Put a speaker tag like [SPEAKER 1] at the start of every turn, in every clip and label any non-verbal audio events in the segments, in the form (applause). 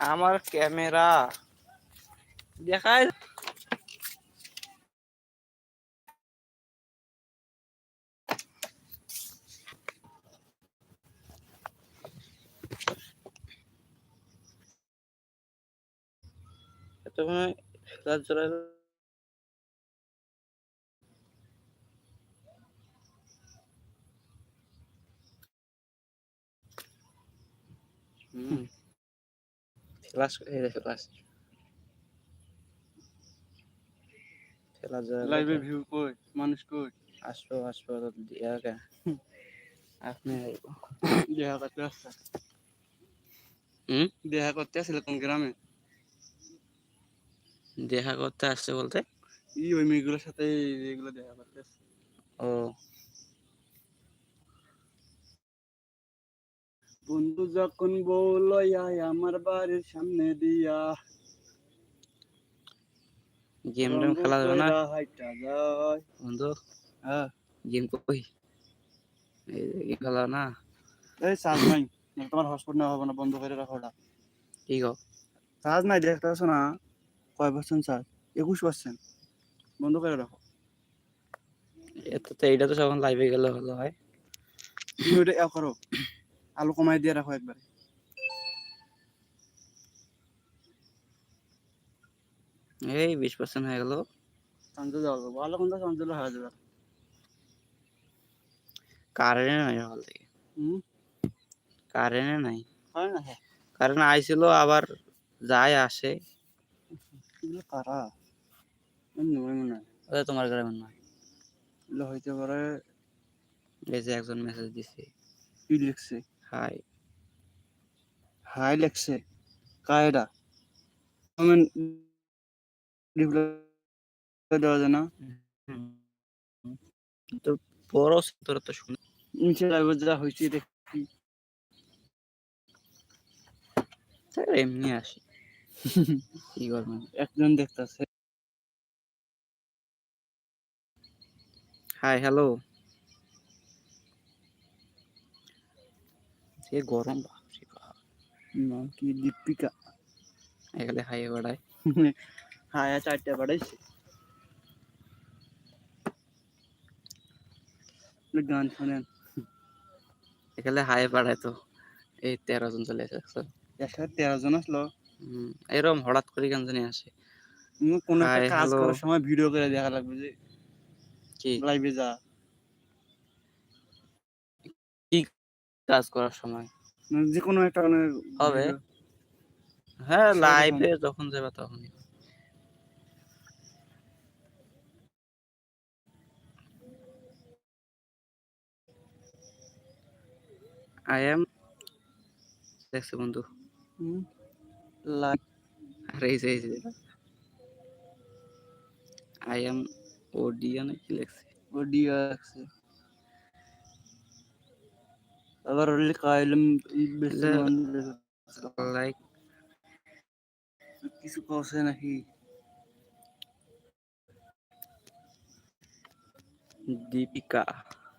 [SPEAKER 1] আমার ক্যামেরা। দেখায় এতক্ষণে ফ্ল্যাশ জ্বলাইলো হুম। ফ্ল্যাশ এই ফ্ল্যাশ ফ্ল্যাশ
[SPEAKER 2] লাইভে ভিউ কই? মানুষ কই?
[SPEAKER 1] আসব আসব দিয়া কে আপনি
[SPEAKER 2] দেখা করতে আসছে।
[SPEAKER 1] হুম?
[SPEAKER 2] দেখা করতে আসলে কোন গ্রামে?
[SPEAKER 1] দেখা করতে আসছে বলতে?
[SPEAKER 2] ই ওই মেয়েগুলোর সাথে এগুলো দেখা করতে আসছে।
[SPEAKER 1] ও।
[SPEAKER 2] বন্ধু যখন বউ আমার বাড়ির সামনে দিয়া।
[SPEAKER 1] গেম টেম খেলা যাবে না? বন্ধু
[SPEAKER 2] হ্যাঁ।
[SPEAKER 1] গেম কই? এই খেলা না?
[SPEAKER 2] এই চার্জ নাই। তোমার হটস্পট নেওয়া হবে না বন্ধ করে রাখো ওটা।
[SPEAKER 1] কি গো
[SPEAKER 2] চার্জ নাই দেখতে পাচ্ছ না কয় পার্সেন্ট চার্জ একুশ পার্সেন্ট বন্ধ করে রাখো।
[SPEAKER 1] এত তো এইটা তো সখন লাইভে গেলে ভালো হয়
[SPEAKER 2] ওটা করো। আলু কমাই দিয়ে রাখো একবার।
[SPEAKER 1] এই বিশ পার্সেন্ট হয়ে গেল।
[SPEAKER 2] যাওয়া যাবে ভালো কোনটা? চাঞ্চল হয়ে যাবে।
[SPEAKER 1] কারেন্ট নাই সকাল থেকে। কারেন্ট নাই।
[SPEAKER 2] না
[SPEAKER 1] কারেন্ট আইছিল আবার যায় আসে।
[SPEAKER 2] কারা?
[SPEAKER 1] তোমার গ্রামের নয়
[SPEAKER 2] হইতে পারে
[SPEAKER 1] এই যে একজন মেসেজ দিছে।
[SPEAKER 2] কি লিখছে?
[SPEAKER 1] হাই
[SPEAKER 2] হাই লিখছে কমেন্ট রিপ্লাই দেওয়া যায় না?
[SPEAKER 1] তো বড় তোর তো শুনে
[SPEAKER 2] নিচে লাগবে যা হয়েছে দেখি।
[SPEAKER 1] এমনি আসি। কি
[SPEAKER 2] একজন দেখতাছে।
[SPEAKER 1] হাই হ্যালো যে গরম বাপরে বাপ।
[SPEAKER 2] নাম কি দীপিকা?
[SPEAKER 1] এখানে বাড়ায়
[SPEAKER 2] হ্যাঁ চারটে বাড়াইছে। গান শোনেন।
[SPEAKER 1] এখানে হাই বাড়ায় তো। এই তেরো জন চলে এসেছে
[SPEAKER 2] একসাথে। তেরো জন আসলো?
[SPEAKER 1] হম এরকম হঠাৎ করে কেন জানি আসে।
[SPEAKER 2] কোনো কাজ করার সময় ভিডিও করে দেখা লাগবে যে
[SPEAKER 1] কি?
[SPEAKER 2] লাইভে যা।
[SPEAKER 1] কাজ করার সময়।
[SPEAKER 2] মানে যে কোনো একটা মানে
[SPEAKER 1] হবে। হ্যাঁ। লাইভে যখন যাবে তখন আই এম দেখছে বন্ধু। আর এই যে এই যে আই এম ওডিয়া নাকি লেখছে?
[SPEAKER 2] অডিও আছে varlık ailem
[SPEAKER 1] लाइक
[SPEAKER 2] किसी
[SPEAKER 1] को
[SPEAKER 2] से नहीं। दीपिका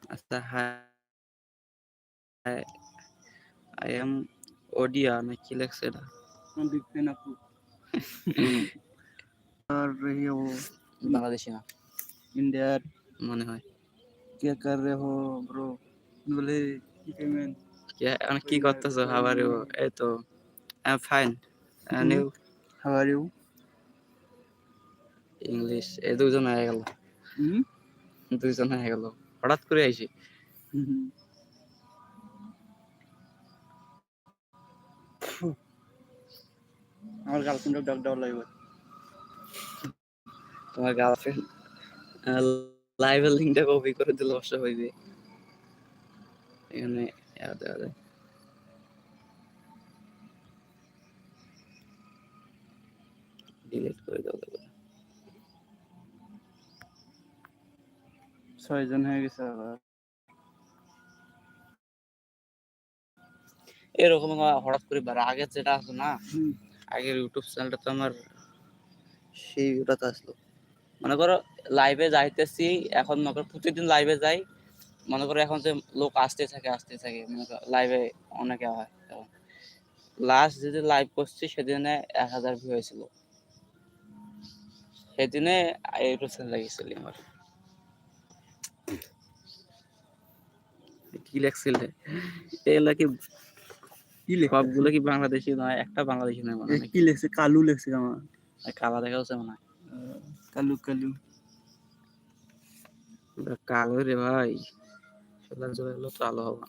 [SPEAKER 1] अच्छा है। आई एम ओडिया मैं किलक से ना
[SPEAKER 2] हम दिखते ना कर रही हो।
[SPEAKER 1] बांग्लादेशी ना।
[SPEAKER 2] इंडिया।
[SPEAKER 1] मने है
[SPEAKER 2] क्या कर रहे हो ब्रो बोले।
[SPEAKER 1] কি করতেছো? হাওয়ার এই তো I
[SPEAKER 2] fine and you
[SPEAKER 1] English এই দুজন হয়ে গেল। দুইজন হয়ে গেল। হঠাৎ করে আইছি।
[SPEAKER 2] আমার গার্লফ্রেন্ড ডাক ডাউন লাইভ
[SPEAKER 1] তোমার গার্লফ্রেন্ড লাইভের লিঙ্কটা কপি করে দিলে অবশ্য হইবে। এখানে দেওয়া যায় ডিলিট করে দেওয়া যাবে
[SPEAKER 2] ছয়জন হয়ে গেছে আবার।
[SPEAKER 1] এরকম হঠাৎ করে বাড়ে আগে যেটা আসলো না। আগের ইউটিউব চ্যানেলটা তো আমার সেই ওটাতে আসলো। মনে করো লাইভে যাইতেছি এখন মনে করো প্রতিদিন লাইভে যাই মনে করো এখন যে লোক আসতে থাকে আসতে থাকে মনে করো লাইভে অনেকে হয়। লাস্ট যেদিন লাইভ করছি সেদিনে এক হাজার ভিউ হয়েছিল। সেদিনে ইউটিউব চ্যানেল লাগিয়েছিল আমার। কি লেখছিল এগুলা কি
[SPEAKER 2] কি লেখা
[SPEAKER 1] সবগুলো কি বাংলাদেশি নয় একটা বাংলাদেশি নয় মনে
[SPEAKER 2] কি লেখছে কালু লেখছে আমার।
[SPEAKER 1] কালা দেখা যাচ্ছে মনে হয়।
[SPEAKER 2] কালু কালু।
[SPEAKER 1] কালো রে ভাই। সোলা চলে গেলো তো আলো হবে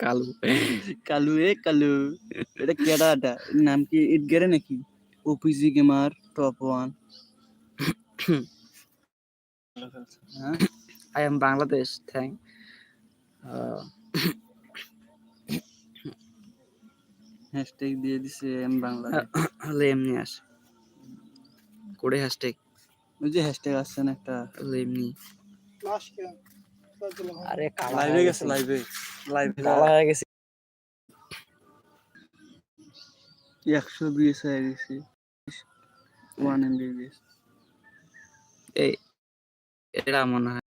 [SPEAKER 1] কালু
[SPEAKER 2] কালু এ কালু এটা কেডা এটা নাম কি ইটগেরে নাকি? OPG gamer top one
[SPEAKER 1] I am Bangladesh thank
[SPEAKER 2] hashtag দিয়ে দিছে এম বাংলাদেশ
[SPEAKER 1] হলে এমনি আসে। করে হ্যাশট্যাগ
[SPEAKER 2] ওই যে হ্যাশট্যাগ আসছে না একটা।
[SPEAKER 1] হলে এমনি। আরে
[SPEAKER 2] লাইভে
[SPEAKER 1] হয়ে
[SPEAKER 2] গেছে। লাইভে লাইভে
[SPEAKER 1] কালা হয়ে গেছে।
[SPEAKER 2] একশো বিশ হয়ে গেছে। ওয়ান এম বিবিএস
[SPEAKER 1] এই এটা মনে হয়।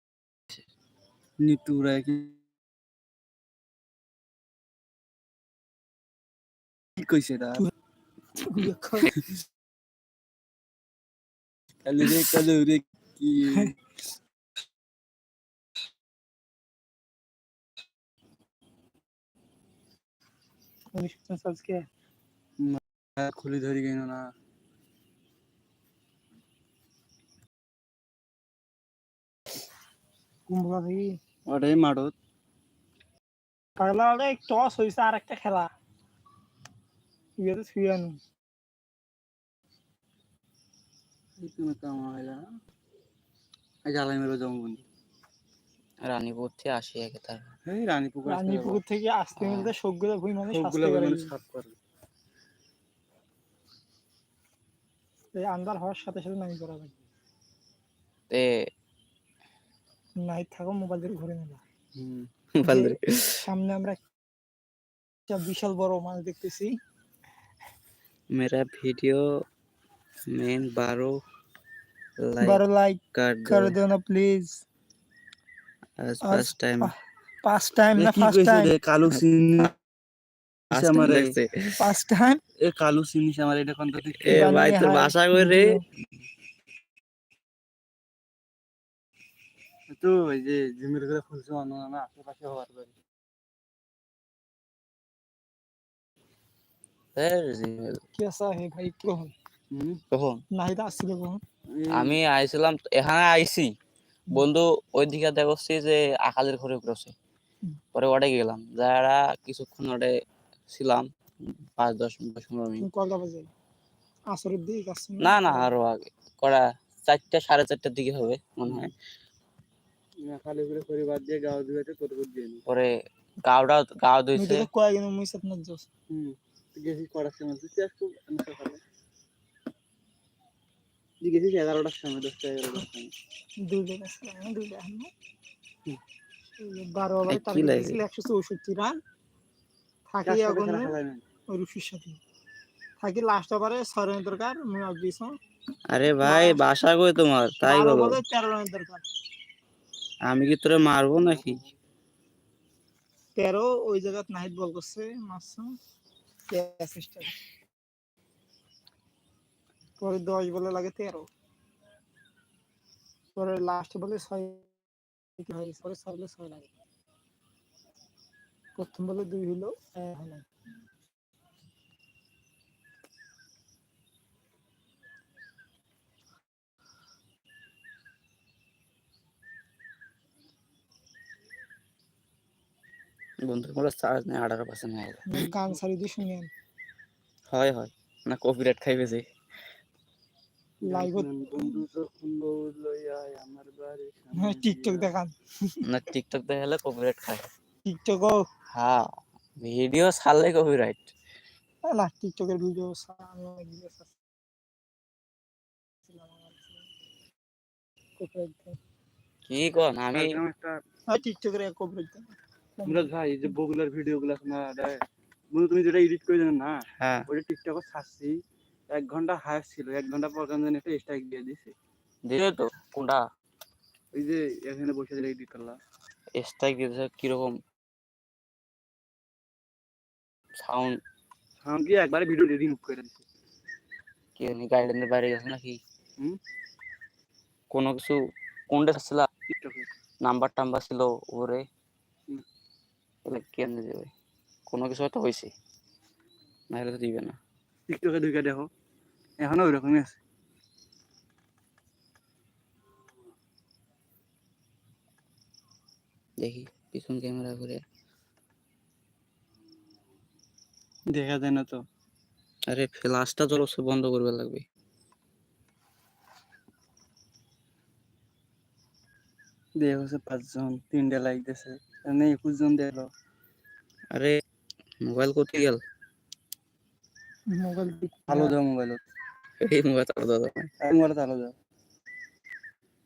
[SPEAKER 2] নিটু রায় কি কি কইছে এটা কালু রে কালু রে কি খুলি ধরি গেল না
[SPEAKER 3] কুম্ভলা থেকে
[SPEAKER 2] ওটাই মাঠত
[SPEAKER 3] পাগলা হলে টস হয়েছে আর একটা খেলা তো শুয়ানো
[SPEAKER 2] তুমি কাম হইলা আজ মেরে জম বন্ধু
[SPEAKER 1] রানীপুর থেকে আসি আগে তার
[SPEAKER 2] এই রানী পুকুর
[SPEAKER 3] থেকে আসতে মিলতে সবগুলো ভুই মানে
[SPEAKER 2] সবগুলো মানে সাফ করে
[SPEAKER 3] এই আন্দার হওয়ার সাথে সাথে নামি করা যায়
[SPEAKER 1] তে
[SPEAKER 3] নাইট থাকো মোবাইল দিয়ে ঘুরে নেবা সামনে আমরা একটা বিশাল বড় মাছ দেখতেছি
[SPEAKER 1] मेरा वीडियो में बारो लाइक
[SPEAKER 3] বারো লাইক
[SPEAKER 1] कर
[SPEAKER 3] করে
[SPEAKER 1] दो
[SPEAKER 3] দিও না প্লিজ
[SPEAKER 1] आज
[SPEAKER 3] आज
[SPEAKER 1] फर्स्ट टाइम
[SPEAKER 3] ফার্স্ট টাইম
[SPEAKER 2] এ
[SPEAKER 3] না
[SPEAKER 2] কি
[SPEAKER 3] ফার্স্ট
[SPEAKER 2] কইছে
[SPEAKER 3] টাইম
[SPEAKER 2] রে কালু সিন
[SPEAKER 1] आज टाइम
[SPEAKER 2] हमारे-
[SPEAKER 1] देखते
[SPEAKER 3] ফার্স্ট টাইম
[SPEAKER 2] এ কালু সিনিস আমার এটা কোন দিক
[SPEAKER 1] ए भाई তোর ভাষা কই রে
[SPEAKER 2] তো এই যে জিমের করে খুলছে অন্য না আশেপাশে হওয়ার
[SPEAKER 1] আমি আইছিলাম এখানে আইছি বন্ধু ওই দিকে দেখছি যে আকালের ঘরে উঠেছে পরে ওটা গেলাম। যারা কিছুক্ষণ ওটে ছিলাম পাঁচ দশ পনেরো মিনিট। না? না আরও আগে। করা চারটা সাড়ে চারটার দিকে হবে মনে হয়।
[SPEAKER 2] না, খালি করে পরিবার দিয়ে গাও দিবে তোর করে দিয়ে নি।
[SPEAKER 1] পরে গাওটা গাও ধুইছে
[SPEAKER 3] কয়েকদিন মুই সাথে না
[SPEAKER 2] গেছিস করার সময়? তুই আমি সকালে তুই গেছিস এগারোটার সময় দশটা এগারোটার সময়?
[SPEAKER 3] দুইটা দুইটা বারো
[SPEAKER 1] এ
[SPEAKER 3] টার্গেট দিয়েছিল একশো চৌষট্টি রান। থাকি এখন রুশির সাথে। থাকি লাস্ট ওভারে ছয় রানের দরকার
[SPEAKER 1] আরে ভাই বাসা কই তোমার? তাই বলো।
[SPEAKER 3] তেরো রানের দরকার।
[SPEAKER 1] আমি কি তোরে মারবো নাকি?
[SPEAKER 3] তেরো ওই জায়গাত নাহিদ বল করছে মারছে। পরে দশ বলে লাগে তেরো। পরে লাস্ট বলে ছয় পরে ছয় বলে ছয় লাগে। প্রথম বলে দুই হলো হ্যাঁ হলো
[SPEAKER 1] বন্ধু মোর চার্জ নেই আঠারো পার্সেন্ট হয়ে গেল
[SPEAKER 3] গান সারি দিয়ে শুনেন।
[SPEAKER 1] হয় হয়। না কপিরাইট খাইবে যে।
[SPEAKER 3] হ্যাঁ টিকটক (laughs) দেখান।
[SPEAKER 1] না টিকটক দেখালে কপিরাইট খায়।
[SPEAKER 3] টিকটক
[SPEAKER 1] হ্যাঁ ভিডিও ছাড়লে কপিরাইট
[SPEAKER 3] না টিকটকের ভিডিও
[SPEAKER 1] কি কন? আমি
[SPEAKER 3] টিকটকের কপিরাইট
[SPEAKER 2] মুরাদ ভাই এই যে বগুলার ভিডিও গুলো বন্ধু তুমি যেটা এডিট করে দেন না
[SPEAKER 1] হ্যাঁ।
[SPEAKER 2] ওটা টিকটকে ছাড়ছি এক ঘণ্টা হায়ার ছিল এক ঘণ্টা পর কেন জানি একটা স্ট্রাইক দিয়ে দিছে
[SPEAKER 1] দিলে তো কোনটা?
[SPEAKER 2] ওই যে এখানে বসে এডিট করলা
[SPEAKER 1] স্ট্রাইক দিতেছে কীরকম? সাউন্ড
[SPEAKER 2] সাউন্ড কি একবারে ভিডিও রিমুভ করে দিছে
[SPEAKER 1] কি জানি গাইডলাইনের বাইরে গেছে নাকি?
[SPEAKER 2] হুম?
[SPEAKER 1] কোনো কিছু কোনটা ছিল
[SPEAKER 2] টিকটকে
[SPEAKER 1] নাম্বার টাম্বার ছিল ওরে ওগুলো কেন দেবে? কোনো কিছু হয়তো হয়েছে না হলে তো দিবে না।
[SPEAKER 2] টিকটকে ঢুকে দেখো। এখনও ওই রকমই আছে।
[SPEAKER 1] দেখি পিছন ক্যামেরা করে
[SPEAKER 2] দেখা যায় না তো।
[SPEAKER 1] আরে সে বন্ধ করবে লাগবে।
[SPEAKER 2] দেখ পাঁচজন তিনটে লাইক দিছে। এখানে একুশ জন দেখল
[SPEAKER 1] আরে মোবাইল কোথায় গেল?
[SPEAKER 3] মোবাইল
[SPEAKER 2] আলো দাও মোবাইলত
[SPEAKER 1] এই মোবাইল চালু দাও দাও।
[SPEAKER 2] এক মোবাইলত আলো দাও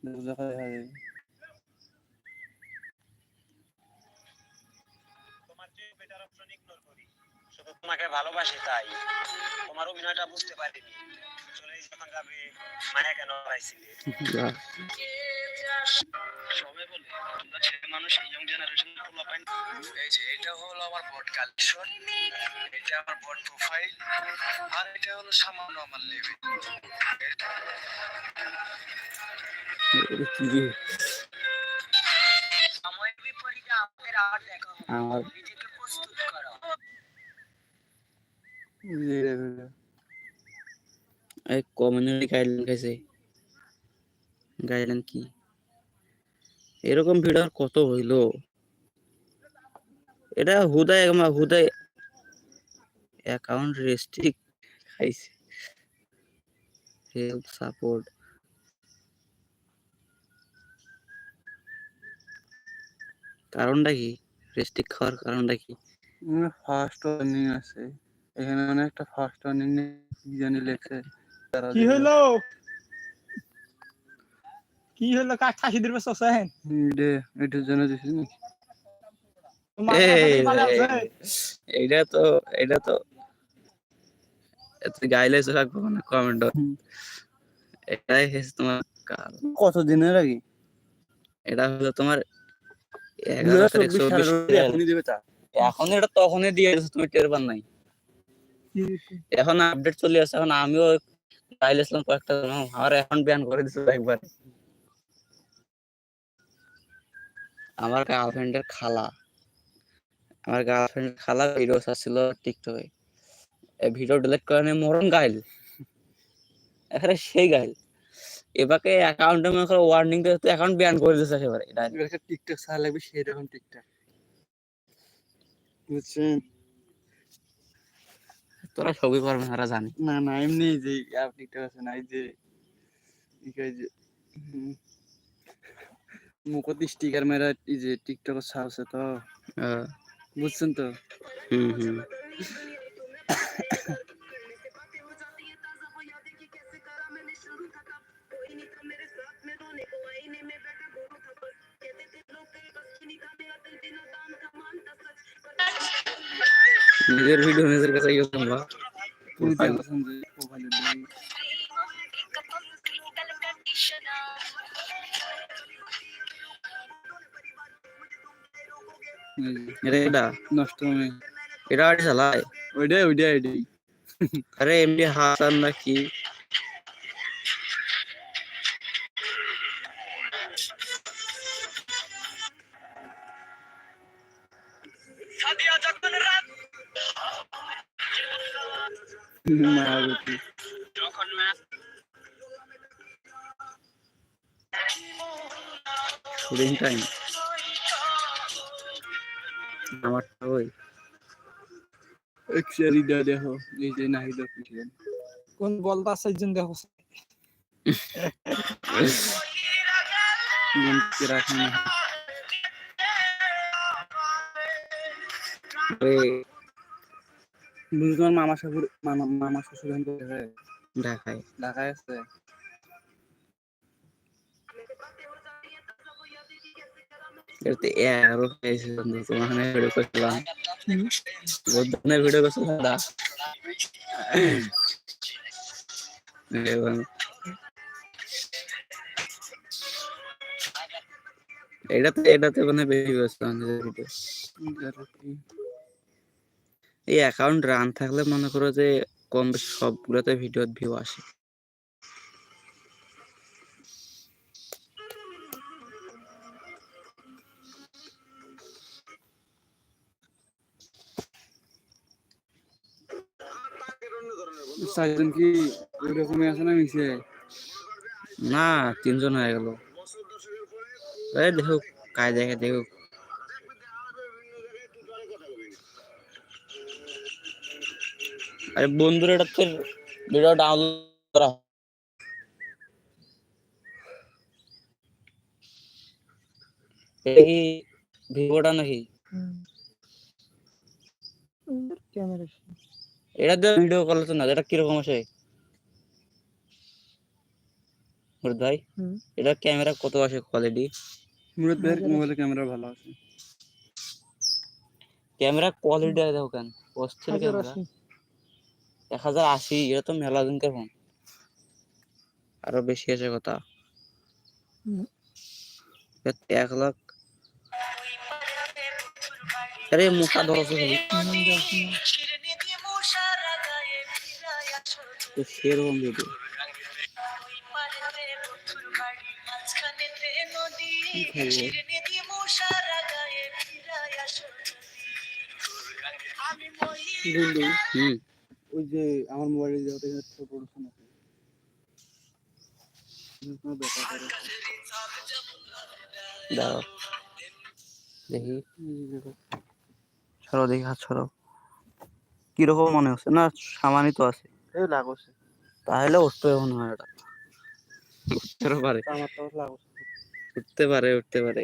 [SPEAKER 2] দেখো দেখা দেখা যায়
[SPEAKER 4] তোমার চেয়ে বেটার অপশন ইগনোর করি। শুধু তোমাকে ভালোবাসি তাই। তোমার অভিনয়টা বুঝতে পারিনি। যাবে মায়া কেন হারাইছিলে? সবাই বলে তোমরা ছেলে মানুষ ইয়ং জেনারেশন পোলা পাই এই যে এটা হলো আমার বট কালেকশন এটা আমার বট প্রোফাইল আর এটা হলো সামান্য আমার লেভেল
[SPEAKER 1] এটা কি রে?
[SPEAKER 4] সময়ের বিপরীতে আমাদের আর দেখা হবে নিজেকে প্রস্তুত করো।
[SPEAKER 1] কমিউনিটি গাইডলাইন খাইছে। গাইডলাইন কি? এরকম ভিডিও আর কত হইল? এটা হুদায় হুদায় অ্যাকাউন্ট রেস্ট্রিক্ট খাইছে। হেল্প সাপোর্ট কারণটা কি? রেস্ট্রিক্ট খাওয়ার কারণটা কি?
[SPEAKER 2] ফার্স্ট ওয়ার্নিং আছে। এখানে একটা ফার্স্ট ওয়ার্নিং জানি লেখছে।
[SPEAKER 3] কি হইল? কি হইল? কাক খাসি দিবে সসেন
[SPEAKER 2] এটা এটার জন্য দিছিস নাকি?
[SPEAKER 1] এইটা তো এটা তো গাইলেছে রাখব না কমেন্ট এটাই হচ্ছে তোমার কাল।
[SPEAKER 2] কত দিনের আগে?
[SPEAKER 1] এটা হলো তোমার এখন এটা তখনই দিয়ে তুমি টের পান নাই। এখন আপডেট চলে আসছে এখন আমিও গাইলেছিলাম কয়েকটা আমার ব্যান করে একবার। আমার গার্লফ্রেন্ডের খালা। আমার গার্লফ্রেন্ডের খালা ভিডিও আসছিল টিকটকে ভিডিও ডিলিট করে মরণ গাইল। এখানে সেই গাইল। এবারে অ্যাকাউন্টে মনে করো ওয়ার্নিং দিয়ে অ্যাকাউন্ট ব্যান করে দিচ্ছে একেবারে।
[SPEAKER 2] টিকটক ছাড়া লাগবে সেই টিকটক বুঝছেন?
[SPEAKER 1] তোরা সবই পারবে না ওরা জানি।
[SPEAKER 2] না না এমনি যে অ্যাপ টিকটক আছে না এই যে কি কয় যে হুম, মুখত স্টিকার মেরা এই যে টিকটক ছাড়ছে তো।
[SPEAKER 1] আহ,
[SPEAKER 2] বুঝছেন তো?
[SPEAKER 1] হুম হুম। (laughs) নিজের ভিডিও নিজের কাছে ইয়ে করবা
[SPEAKER 2] বুঝতে পারছেন যে প্রোফাইলে দিই এই যে,
[SPEAKER 1] এটা এটা
[SPEAKER 2] নষ্ট হবে
[SPEAKER 1] এটা আড়ি চালায়
[SPEAKER 2] ওইটাই ওইটাই ওইটাই
[SPEAKER 1] আরে এমনি হাসান নাকি শুটিং টাইম আমারটা ওই।
[SPEAKER 2] এক্সারি দা দেখো এই যে
[SPEAKER 3] কোন বলতা সাইজন দেখো।
[SPEAKER 2] রাখেন মামা শ্বশুর মামা মামা শ্বশুর
[SPEAKER 1] ঢাকায়
[SPEAKER 2] ঢাকায় আছে।
[SPEAKER 1] তোমার ভিডিও করছিলাম ভিডিও এবং এটাতে এটাতে মানে বেশি ব্যস্ত এই অ্যাকাউন্ট রান থাকলে মনে করো যে কম বেশি সবগুলোতে ভিডিও ভিউ আসে।
[SPEAKER 2] চারজন কি ওই রকমই আছে না মিশে
[SPEAKER 1] না তিনজন হয়ে গেল। এই দেখো কায় দেখে দেখো আরে বন্ধুরা এটা তোর ভিডিও ডাউনলোড করা এটা কি ভিভোটা নাকি?
[SPEAKER 3] ক্যামেরা
[SPEAKER 1] এটা দিয়ে ভিডিও কল তো না এটা কীরকম আছে মুরাদ ভাই এটা ক্যামেরা কত আসে কোয়ালিটি
[SPEAKER 2] মুরাদ ভাইয়ের মোবাইলে ক্যামেরা ভালো আছে।
[SPEAKER 1] ক্যামেরা কোয়ালিটি দেখো কেন অস্থির ক্যামেরা এক হাজার আশি এটা তো মেলা দিনকার ফোন আরও বেশি আছে কথা। এক লাখ। আরে মুখা ধরছো তো সেরকম ভিডিও হুম।
[SPEAKER 2] ওই যে আমার মোবাইলে যে ওটা হচ্ছে
[SPEAKER 1] দেখি। হাত ছড়ো কীরকম মনে হচ্ছে? না সামানই তো আছে।
[SPEAKER 2] এই লাগছে।
[SPEAKER 1] তাহলে উঠতে মনে হয় এটা উঠতে পারে।
[SPEAKER 2] আমার তো লাগছে।
[SPEAKER 1] উঠতে পারে উঠতে পারে।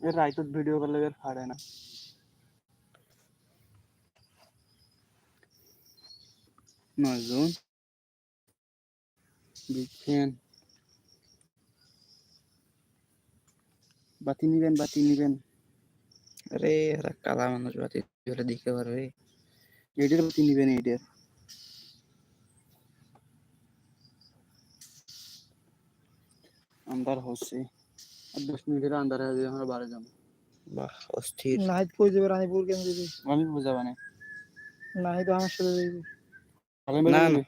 [SPEAKER 2] এর রাইতত ভিডিও করলে এর ফাড়ে না। বাতি নিবেন বাতি নিবেন।
[SPEAKER 1] আরে এরা কালা মানুষ বাতি হলে দিতে পারবে।
[SPEAKER 2] এটার বাতি নিবেন এইটার আন্দার হচ্ছে। আর দশ মিনিটের আন্দার হয়ে যাবে আমরা বাড়ি যাব।
[SPEAKER 1] বাহ অস্থির।
[SPEAKER 3] নাহিদ কই যাবে? রানীপুর কেন যাবে?
[SPEAKER 2] আমি বুঝাবো না।
[SPEAKER 3] নাহিদ আমার সাথে যাবে
[SPEAKER 1] না, না।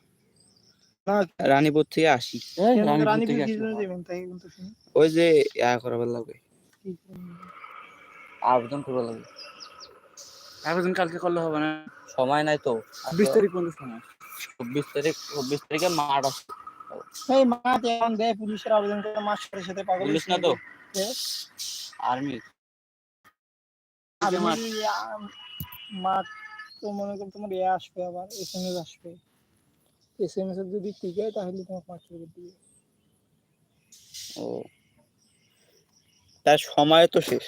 [SPEAKER 3] না
[SPEAKER 1] রানীপুর থেকে আসি।
[SPEAKER 3] রানীপুর কি জন্য যাবেন? তাই কিন্তু শুনি।
[SPEAKER 1] ওই যে ইয়া করাবার লাগবে? আবেদন করবার লাগবে
[SPEAKER 2] আবেদন কালকে করলে হবে না?
[SPEAKER 1] সময় নাই তো।
[SPEAKER 2] বিশ তারিখ পর্যন্ত সময়
[SPEAKER 1] চব্বিশ তারিখ চব্বিশ তারিখে মাঠ আছে।
[SPEAKER 3] এই মাঠ এখন দেয় পুলিশের আবেদন করে মাস্টারের সাথে পাগল
[SPEAKER 1] পুলিশ না তো? আর্মি।
[SPEAKER 2] মাঠ।
[SPEAKER 3] তো মনে করো তোমার এ আসবে আবার এস এম এস আসবে। এস এম এস এর যদি ঠিক হয় তাহলে তোমার মাস্টার করে দিবে।
[SPEAKER 1] ও। তার সময় তো শেষ।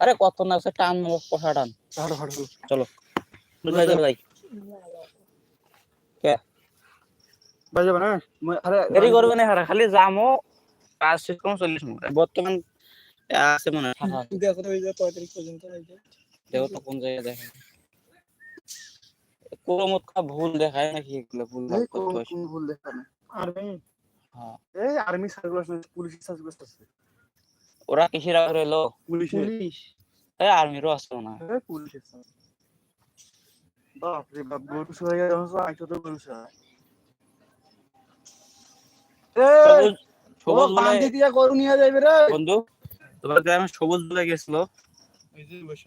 [SPEAKER 3] আর
[SPEAKER 1] কত না আছে টান কষা টান। চলো যাই চলো। যাই
[SPEAKER 2] বাড়ি যাবে না? আরে
[SPEAKER 1] দেরি করবে না হারা খালি যামো কাজ শেষ করব চল্লিশ মিনিট। বর্তমান আছে মনে হয়।
[SPEAKER 3] দেখো তো ওই যে কয় পর্যন্ত
[SPEAKER 1] দেখো তো কোন জায়গায় দেখে কোনো মত ভুল দেখায় নাকি এগুলো? ভুল ভালো
[SPEAKER 2] না।
[SPEAKER 3] আর্মি?
[SPEAKER 1] হ্যাঁ।
[SPEAKER 2] এই আর্মি সার্কুলার পুলিশ সার্কুলার আছে।
[SPEAKER 1] ওরা কিসের আগে এলো
[SPEAKER 2] পুলিশ।
[SPEAKER 1] এই আর্মিরও না।
[SPEAKER 2] পুলিশ বাপ রে বাপ গরু সরে গেছে আইতো তো গরু সরে
[SPEAKER 1] সবুজ সবুজ বলে
[SPEAKER 2] দিয়া গরু নিয়ে যাইবে রে।
[SPEAKER 1] বন্ধু তোমার গ্রামে সবুজ বলে গেছিল।
[SPEAKER 2] এই যে বসে।